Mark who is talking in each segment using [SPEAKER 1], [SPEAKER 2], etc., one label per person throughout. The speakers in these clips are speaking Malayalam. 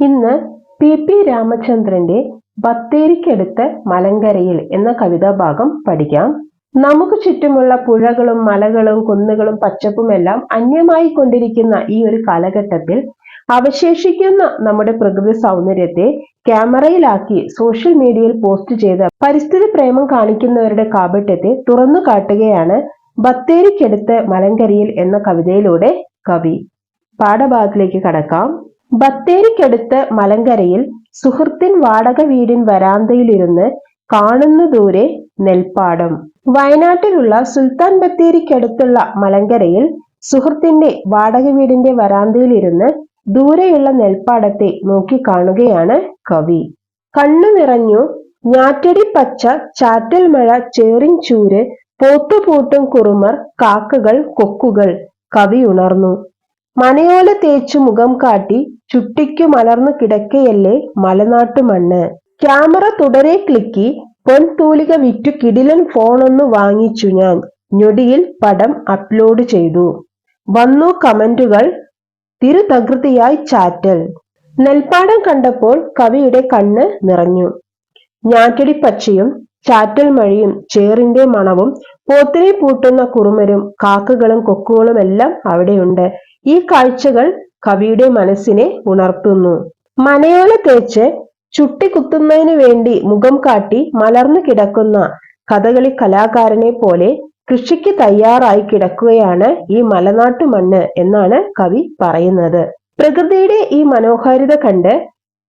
[SPEAKER 1] ഇന്ന് പി പി രാമചന്ദ്രന്റെ ബത്തേരിക്കടുത്ത് മലങ്കരയിൽ എന്ന കവിതാഭാഗം പഠിക്കാം. നമുക്ക് ചുറ്റുമുള്ള പുഴകളും മലകളും കുന്നുകളും പച്ചപ്പുമെല്ലാം അന്യമായി കൊണ്ടിരിക്കുന്ന ഈ ഒരു കാലഘട്ടത്തിൽ അവശേഷിക്കുന്ന നമ്മുടെ പ്രകൃതി സൗന്ദര്യത്തെ ക്യാമറയിലാക്കി സോഷ്യൽ മീഡിയയിൽ പോസ്റ്റ് ചെയ്ത് പരിസ്ഥിതി പ്രേമം കാണിക്കുന്നവരുടെ കാപട്യത്തെ തുറന്നു കാട്ടുകയാണ് ബത്തേരിക്കടുത്ത് മലങ്കരയിൽ എന്ന കവിതയിലൂടെ കവി. പാഠഭാഗത്തിലേക്ക് കടക്കാം. ബത്തേരിക്കടുത്ത് മലങ്കരയിൽ സുഹൃത്തിൻ വാടക വീടിൻ വരാന്തയിലിരുന്ന് കാണുന്ന ദൂരെ നെൽപ്പാടം. വയനാട്ടിലുള്ള സുൽത്താൻ ബത്തേരിക്കടുത്തുള്ള മലങ്കരയിൽ സുഹൃത്തിന്റെ വാടക വീടിന്റെ വരാന്തയിലിരുന്ന് ദൂരെയുള്ള നെൽപ്പാടത്തെ നോക്കി കാണുകയാണ് കവി. കണ്ണു നിറഞ്ഞു ഞാറ്റടി പച്ച ചാറ്റൽ മഴ ചേറിൻ ചൂര് പോത്തുപൂട്ടും കുറുമർ കാക്കകൾ കൊക്കുകൾ കവി ഉണർന്നു. മനയോല തേച്ചു മുഖം കാട്ടി ചുട്ടിക്കു മലർന്നു കിടക്കയല്ലേ മലനാട്ടു മണ്ണ്. ക്യാമറ തുടരെ ക്ലിക്കി പൊൻതൂലിക വിറ്റു കിടിലൻ ഫോണൊന്നു വാങ്ങിച്ചു ഞാൻ. ഞൊടിയിൽ പടം അപ്ലോഡ് ചെയ്തു. വന്നു കമന്റുകൾ തിരുതകൃതിയായി ചാറ്റൽ. നെൽപ്പാടം കണ്ടപ്പോൾ കവിയുടെ കണ്ണ് നിറഞ്ഞു. ഞാറ്റടി പച്ചയും ചാറ്റൽ മഴയും ചേറിന്റെ മണവും പോത്തിനെ പൂട്ടുന്ന കുറുമരും കാക്കകളും കൊക്കുകളും എല്ലാം അവിടെയുണ്ട്. ഈ കാഴ്ചകൾ കവിയുടെ മനസ്സിനെ ഉണർത്തുന്നു. മനയോല തേച്ച് ചുട്ടിക്കുത്തുന്നതിന് വേണ്ടി മുഖം കാട്ടി മലർന്നു കിടക്കുന്ന കഥകളി കലാകാരനെ പോലെ കൃഷിക്ക് തയ്യാറായി കിടക്കുകയാണ് ഈ മലനാട്ടു മണ്ണ് എന്നാണ് കവി പറയുന്നത്. പ്രകൃതിയുടെ ഈ മനോഹാരിത കണ്ട്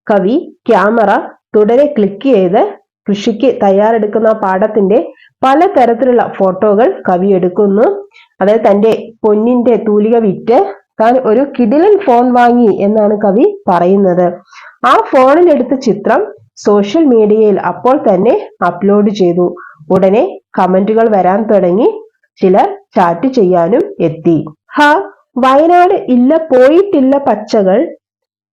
[SPEAKER 1] കവി ക്യാമറ തുടരെ ക്ലിക്ക് ചെയ്ത് കൃഷിക്ക് തയ്യാറെടുക്കുന്ന പാടത്തിന്റെ പല തരത്തിലുള്ള ഫോട്ടോകൾ കവി എടുക്കുന്നു. അതായത് തന്റെ പൊന്നിന്റെ തൂലിക വിറ്റ് താൻ ഒരു കിടിലൻ ഫോൺ വാങ്ങി എന്നാണ് കവി പറയുന്നത്. ആ ഫോണിൽ എടുത്ത ചിത്രം സോഷ്യൽ മീഡിയയിൽ അപ്പോൾ തന്നെ അപ്ലോഡ് ചെയ്തു. ഉടനെ കമന്റുകൾ വരാൻ തുടങ്ങി. ചിലർ ചാറ്റ് ചെയ്യാനും എത്തി. ഹ വയനാട് ഇല്ല പോയിട്ടില്ല പച്ചകൾ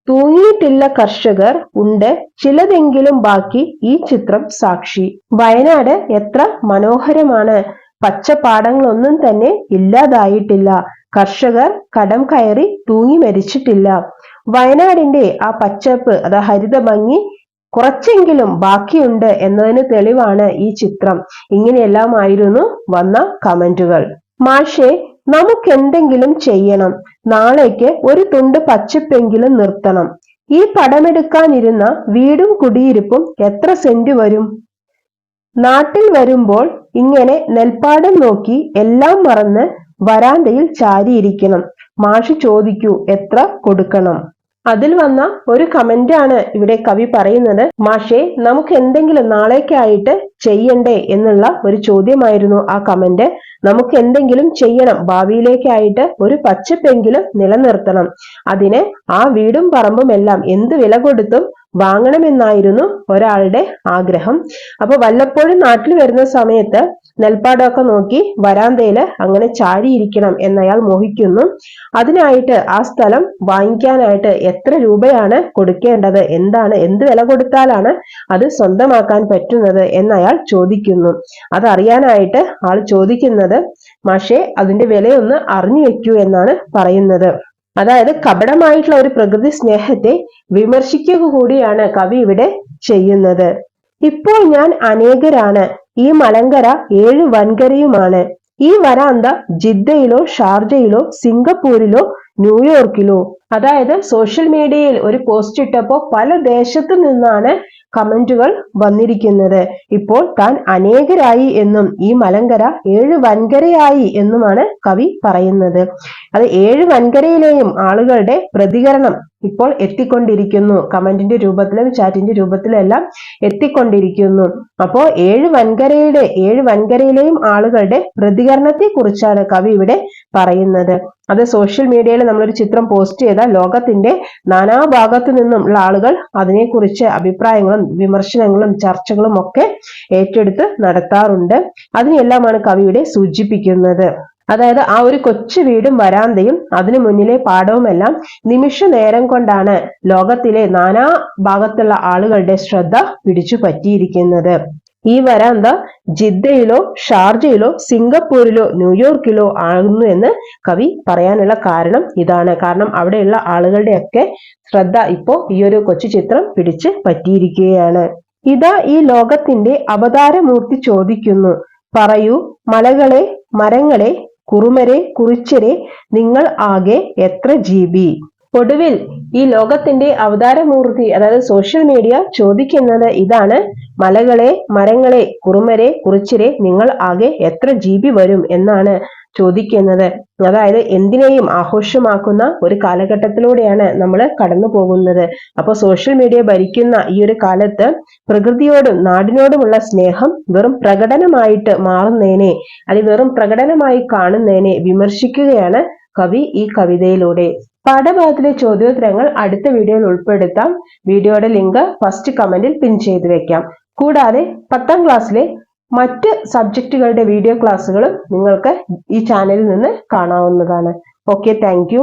[SPEAKER 1] തൂങ്ങിയിട്ടില്ല കർഷകർ ഉണ്ട് ചിലതെങ്കിലും ബാക്കി ഈ ചിത്രം സാക്ഷി. വയനാട് എത്ര മനോഹരമാണ്. പച്ചപ്പാടങ്ങളൊന്നും തന്നെ ഇല്ലാതായിട്ടില്ല. കർഷകർ കടം കയറി തൂങ്ങി മരിച്ചിട്ടില്ല. വയനാടിന്റെ ആ പച്ചപ്പ് അത് ഹരിത ഭംഗി കുറച്ചെങ്കിലും ബാക്കിയുണ്ട് എന്നതിന് തെളിവാണ് ഈ ചിത്രം. ഇങ്ങനെയെല്ലാമായിരുന്നു വന്ന കമന്റുകൾ. മാഷെ നമുക്ക് എന്തെങ്കിലും ചെയ്യണം. നാളേക്ക് ഒരു തുണ്ട് പച്ചപ്പെങ്കിലും നിർത്തണം. ഈ പടമെടുക്കാനിരുന്ന വീടും കുടിയിരിപ്പും എത്ര സെന്റ് വരും? നാട്ടിൽ വരുമ്പോൾ ഇങ്ങനെ നെൽപ്പാടം നോക്കി എല്ലാം മറന്ന് വരാന്തയിൽ ചാരിയിരിക്കണം. മാഷ് ചോദിക്കൂ എത്ര കൊടുക്കണം? അതിൽ വന്ന ഒരു കമന്റ് ആണ് ഇവിടെ കവി പറയുന്നത്. മാഷേ നമുക്ക് എന്തെങ്കിലും നാളേക്കായിട്ട് ചെയ്യണ്ടേ? എന്നുള്ള ഒരു ചോദ്യമായിരുന്നു ആ കമന്റ് നമുക്ക് എന്തെങ്കിലും ചെയ്യണം. ഭാവിയിലേക്കായിട്ട് ഒരു പച്ചപ്പെങ്കിലും നിലനിർത്തണം. അതിന് ആ വീടും പറമ്പും എല്ലാം എന്ത് വില കൊടുത്തും വാങ്ങണമെന്നായിരുന്നു ഒരാളുടെ ആഗ്രഹം. അപ്പൊ വല്ലപ്പോഴും നാട്ടിൽ വരുന്ന സമയത്ത് നെൽപ്പാടമൊക്കെ നോക്കി വരാന്തയിൽ അങ്ങനെ ചാരിയിരിക്കണം എന്നയാൾ മോഹിക്കുന്നു. അതിനായിട്ട് ആ സ്ഥലം വാങ്ങിക്കാനായിട്ട് എത്ര രൂപയാണ് കൊടുക്കേണ്ടത്? എന്താണ്? എന്ത് വില കൊടുത്താലാണ് അത് സ്വന്തമാക്കാൻ പറ്റുന്നത് എന്നയാൾ ചോദിക്കുന്നു. അതറിയാനായിട്ട് ആൾ ചോദിക്കുന്നത് മഷേ അതിന്റെ വിലയൊന്ന് അറിഞ്ഞു വെക്കൂ എന്നാണ് പറയുന്നത്. അതായത് കപടമായിട്ടുള്ള ഒരു പ്രകൃതി സ്നേഹത്തെ വിമർശിക്കുക കൂടിയാണ് കവി ഇവിടെ ചെയ്യുന്നത്. ഇപ്പോൾ ഞാൻ അനേകരാണ് ഈ മലങ്കര ഏഴ് വൻകരയുമാണ്. ഈ വരാന്ത ജിദ്ദയിലോ ഷാർജയിലോ സിംഗപ്പൂരിലോ ന്യൂയോർക്കിലോ. അതായത് സോഷ്യൽ മീഡിയയിൽ ഒരു പോസ്റ്റ് ഇട്ടപ്പോൾ പല ദേശത്തു നിന്നാണ് കമന്റുകൾ വന്നിരിക്കുന്നത്. ഇപ്പോൾ താൻ അനേകരായി എന്നും ഈ മലങ്കര ഏഴ് വൻകരയായി എന്നുമാണ് കവി പറയുന്നത്. അത് ഏഴ് വൻകരയിലെയും ആളുകളുടെ പ്രതികരണം ഇപ്പോൾ എത്തിക്കൊണ്ടിരിക്കുന്നു. കമന്റിന്റെ രൂപത്തിലും ചാറ്റിന്റെ രൂപത്തിലും എല്ലാം എത്തിക്കൊണ്ടിരിക്കുന്നു. അപ്പോ ഏഴ് വൻകരയുടെ ഏഴ് വൻകരയിലെയും ആളുകളുടെ പ്രതികരണത്തെ കുറിച്ചാണ് കവി ഇവിടെ പറയുന്നത്. അത് സോഷ്യൽ മീഡിയയിൽ നമ്മളൊരു ചിത്രം പോസ്റ്റ് ചെയ്താൽ ലോകത്തിന്റെ നാനാഭാഗത്തു നിന്നുള്ള ആളുകൾ അതിനെക്കുറിച്ച് അഭിപ്രായങ്ങളും വിമർശനങ്ങളും ചർച്ചകളും ഒക്കെ ഏറ്റെടുത്ത് നടത്താറുണ്ട്. അതിനെല്ലാമാണ് കവിയുടെ സൂചിപ്പിക്കുന്നത്. അതായത് ആ ഒരു കൊച്ചു വീടും വരാന്തയും അതിനു മുന്നിലെ പാടവുമെല്ലാം നിമിഷ നേരം കൊണ്ടാണ് ലോകത്തിലെ നാനാ ഭാഗത്തുള്ള ആളുകളുടെ ശ്രദ്ധ പിടിച്ചു പറ്റിയിരിക്കുന്നത്. ഈ വരാന്ത ജിദ്ദയിലോ ഷാർജയിലോ സിംഗപ്പൂരിലോ ന്യൂയോർക്കിലോ ആകുന്നു എന്ന് കവി പറയാനുള്ള കാരണം ഇതാണ്. കാരണം അവിടെയുള്ള ആളുകളുടെയൊക്കെ ശ്രദ്ധ ഇപ്പോ ഈ ഒരു കൊച്ചു ചിത്രം പിടിച്ച് പറ്റിയിരിക്കുകയാണ്. ഇതാ ഈ ലോകത്തിന്റെ അവതാരമൂർത്തി ചോദിക്കുന്നു. പറയൂ മലകളെ മരങ്ങളെ കുറുമരെ കുറിച്ചരെ നിങ്ങൾ ആകെ എത്ര ജി ബി? ഒടുവിൽ ഈ ലോകത്തിന്റെ അവതാരമൂർത്തി അതായത് സോഷ്യൽ മീഡിയ ചോദിക്കുന്നത് ഇതാണ്. മലകളെ മരങ്ങളെ കുറുമരെ കുറിച്ചിരെ നിങ്ങൾ ആകെ എത്ര ജി ബി വരും എന്നാണ് ചോദിക്കുന്നത്. അതായത് എന്തിനേയും ആഘോഷമാക്കുന്ന ഒരു കാലഘട്ടത്തിലൂടെയാണ് നമ്മൾ കടന്നു പോകുന്നത്. അപ്പൊ സോഷ്യൽ മീഡിയ ഭരിക്കുന്ന ഈ ഒരു കാലത്ത് പ്രകൃതിയോടും നാടിനോടുമുള്ള സ്നേഹം വെറും പ്രകടനമായിട്ട് മാറുന്നതിനെ അത് വെറും പ്രകടനമായി കാണുന്നതിനെ വിമർശിക്കുകയാണ് കവി ഈ കവിതയിലൂടെ. പാഠഭാഗത്തിലെ ചോദ്യോത്തരങ്ങൾ അടുത്ത വീഡിയോയിൽ ഉൾപ്പെടുത്താം. വീഡിയോയുടെ ലിങ്ക് ഫസ്റ്റ് കമന്റിൽ പിൻ ചെയ്തു വെക്കാം. കൂടാതെ പത്താം ക്ലാസ്സിലെ മറ്റ് സബ്ജക്റ്റുകളുടെ വീഡിയോ ക്ലാസ്സുകളും നിങ്ങൾക്ക് ഈ ചാനലിൽ നിന്ന് കാണാവുന്നതാണ്. Okay thank